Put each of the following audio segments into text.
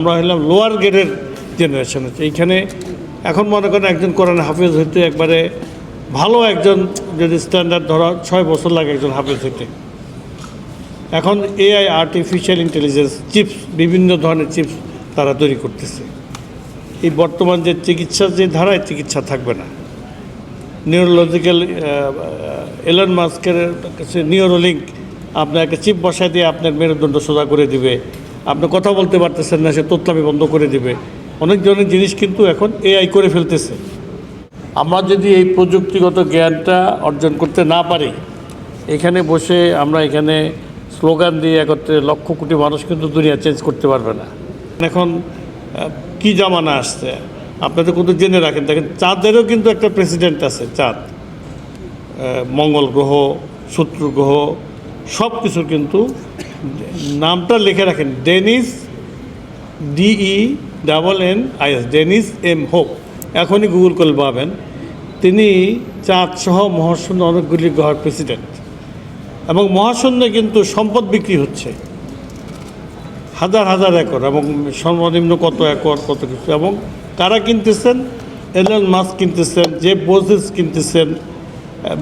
আমরা হলাম লোয়ার গ্রেডের জেনারেশন হচ্ছে। এইখানে এখন মনে করেন একজন কোরআন হাফিজ হইতে একবারে ভালো একজন যদি স্ট্যান্ডার্ড ধরা ছয় বছর লাগে একজন হাফিজ হইতে। এখন এআই আর্টিফিশিয়াল ইন্টেলিজেন্স চিপস বিভিন্ন ধরনের চিপস তারা তৈরি করতেছে। এই বর্তমান যে চিকিৎসার যে ধারায় চিকিৎসা থাকবে না। নিউরোলজিক্যাল এলন মাস্কের কাছে নিউরোলিঙ্ক আপনাকে চিপ বসায় দিয়ে আপনার মেরুদণ্ড সোজা করে দিবে। আপনি কথা বলতে পারতেছেন না, সে তোতলামি বন্ধ করে দিবে। অনেক ধরনের জিনিস কিন্তু এখন এআই করে ফেলতেছে। আমরা যদি এই প্রযুক্তিগত জ্ঞানটা অর্জন করতে না পারি, এখানে বসে আমরা এখানে স্লোগান দিয়ে একত্রে লক্ষ কোটি মানুষ কিন্তু দুনিয়া চেঞ্জ করতে পারবে না। এখন কি জামানা আসছে? আপনাদের কিন্তু জেনে রাখেন, দেখেন চাঁদেরও কিন্তু একটা প্রেসিডেন্ট আছে, চাঁদ। মঙ্গল গ্রহ, শত্রু গ্রহ সব কিছুর কিন্তু নামটা লিখে রাখেন। Dennis D E double N I S Dennis M Hope. এখনই গুগল করলে পাবেন তিনি চাঁদ সহ মহাশূন্য অনেকগুলি গ্রহের প্রেসিডেন্ট। এবং মহাশূন্যে কিন্তু সম্পদ বিক্রি হচ্ছে। হাজার হাজার একর এবং সর্বনিম্ন কত একর, কত কিছু। এবং কারা কিনতেছেন? এলন মাস্ক কিনতেছেন জে বোজেস কিনতেছেন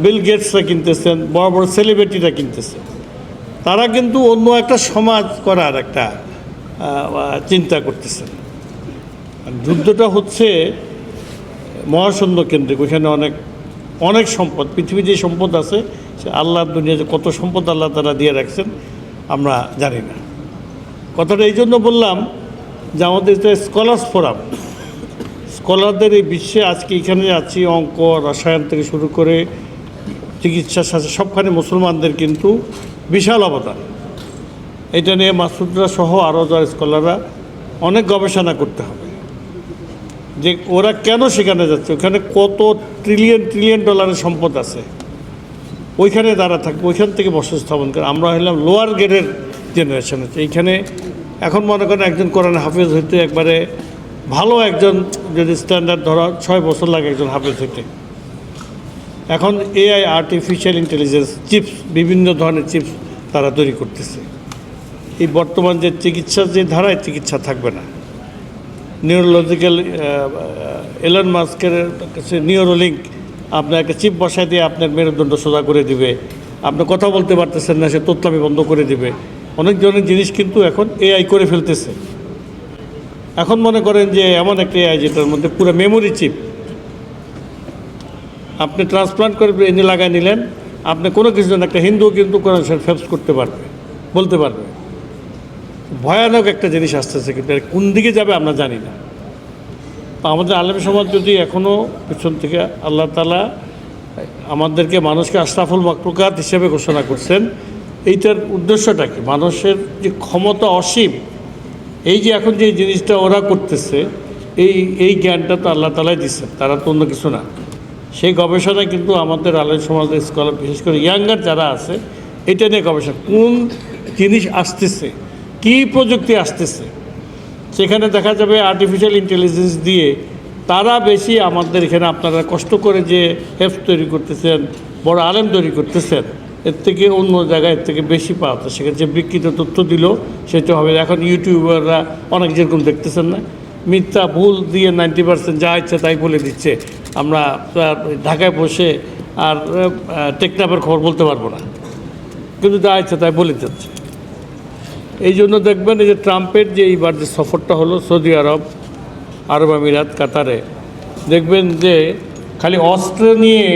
বিল গেটসরা কিনতেছেন, বড় বড় সেলিব্রিটিরা কিনতেছেন। তারা কিন্তু অন্য একটা সমাজ করার একটা চিন্তা করতেছেন যুদ্ধটা হচ্ছে মহাশূন্য কেন্দ্রিক, ওইখানে অনেক অনেক সম্পদ পৃথিবী যে সম্পদ আছে, সে আল্লাহর দুনিয়াতে কত সম্পদ আল্লাহ তারা দিয়ে রাখছেন, আমরা জানি না। কথাটা এই জন্য বললাম যে আমাদের এটা স্কলার্স ফোরাম, স্কলারদের এই বিশ্বে আজকে এখানে আছি, অঙ্ক, রসায়ন থেকে শুরু করে চিকিৎসা সবখানে মুসলমানদের কিন্তু বিশাল অবদান। এটা নিয়ে মাসুদরা সহ আরও যারা স্কলাররা অনেক গবেষণা করতে হবে। যে ওরা কেন সেখানে যাচ্ছে? ওখানে কত ট্রিলিয়ন ট্রিলিয়ন ডলারের সম্পদ আছে। ওইখানে তারা থাকবে, ওইখান থেকে বসতি স্থাপন করে। আমরা হলাম লোয়ার গ্রেডের জেনারেশন হচ্ছে। এইখানে এখন মনে করেন একজন কোরআন হাফিজ হইতে একবারে ভালো একজন যদি স্ট্যান্ডার্ড ধরা, ছয় বছর লাগে একজন হাফিজ হইতে। এখন এআই আর্টিফিশিয়াল ইন্টেলিজেন্স চিপস বিভিন্ন ধরনের চিপস তারা তৈরি করতেছে। এই বর্তমান যে চিকিৎসার যে ধারায় চিকিৎসা থাকবে না। নিউরোলজিক্যাল এলন মাস্কের কাছে নিউরোলিঙ্ক আপনাকে চিপ বসায় দিয়ে আপনার মেরুদণ্ড সোজা করে দিবে। আপনি কথা বলতে পারতেছেন না, সে তোতলামি বন্ধ করে দিবে। অনেক ধরনের জিনিস কিন্তু এখন এআই করে ফেলতেছে। এখন মনে করেন যে এমন একটা এআই যেটার মধ্যে পুরো মেমোরি চিপ আপনি ট্রান্সপ্লান্ট করে এনে লাগাই নিলেন, আপনি কোনো কিছু না, একটা হিন্দু কিন্তু কোরআন ফেপস করতে পারবে, বলতে পারবে। ভয়ানক একটা জিনিস আসতেছে কিন্তু কোন দিকে যাবে আমরা জানি না। আমাদের আলেম সমাজ যদি এখনও পিছন থেকে আল্লাহ তালা আমাদেরকে মানুষকে আশরাফুল মাকলুকাত হিসেবে ঘোষণা করছেন, এইটার উদ্দেশ্যটা কি? মানুষের যে ক্ষমতা অসীম, এই যে এখন যে জিনিসটা ওরা করতেছে, এই এই জ্ঞানটা তো আল্লাহ তালাই দিচ্ছে তারা তো অন্য কিছু না। সেই গবেষণা কিন্তু আমাদের আলেম সমাজের স্কলার, বিশেষ করে ইয়াঙ্গার যারা আছে, এটা নিয়ে গবেষণা। কোন জিনিস আসতেছে? কি প্রযুক্তি আসতেছে? সেখানে দেখা যাবে আর্টিফিশিয়াল ইন্টেলিজেন্স দিয়ে তারা বেশি আমাদের এখানে আপনারা কষ্ট করে যে হেফ তৈরি করতেছেন, বড় আলেম তৈরি করতেছেন, এর থেকে অন্য জায়গায় এর থেকে বেশি পাওয়া যায়। যে বিকৃত তথ্য দিল, সেটা হবে এখন ইউটিউবাররা অনেক যেরকম দেখতেছেন না, মিথ্যা ভুল দিয়ে নাইনটি পার্সেন্ট যা ইচ্ছে তাই বলে দিচ্ছে। আমরা ঢাকায় বসে আর টেকনাপের খবর বলতে পারব না। কিন্তু যা ইচ্ছে তাই বলে যাচ্ছে এই জন্য দেখবেন এই যে ট্রাম্পের যে এইবার যে সফরটা হলো সৌদি আরব আরব আমিরাত, কাতারে, দেখবেন যে খালি অস্ত্র নিয়ে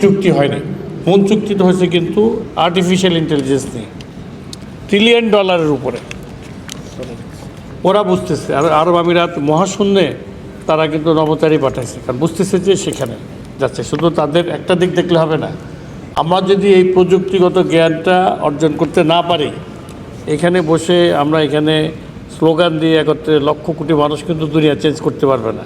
চুক্তি হয়নি চুক্তি তো হয়েছে কিন্তু আর্টিফিশিয়াল ইন্টেলিজেন্স নিয়ে। ট্রিলিয়ন ডলারের উপরে। ওরা বুঝতেছে, আর আরব আমিরাত মহাশূন্যে তারা কিন্তু নবচারী পাঠাইছে, কারণ বুঝতেছে যে সেখানে যাচ্ছে। শুধু তাদের একটা দিক দেখলে হবে না। আমরা যদি এই প্রযুক্তিগত জ্ঞানটা অর্জন করতে না পারি, এখানে বসে আমরা এখানে স্লোগান দিয়ে একত্রে লক্ষ কোটি মানুষ কিন্তু দুনিয়া চেঞ্জ করতে পারবে না।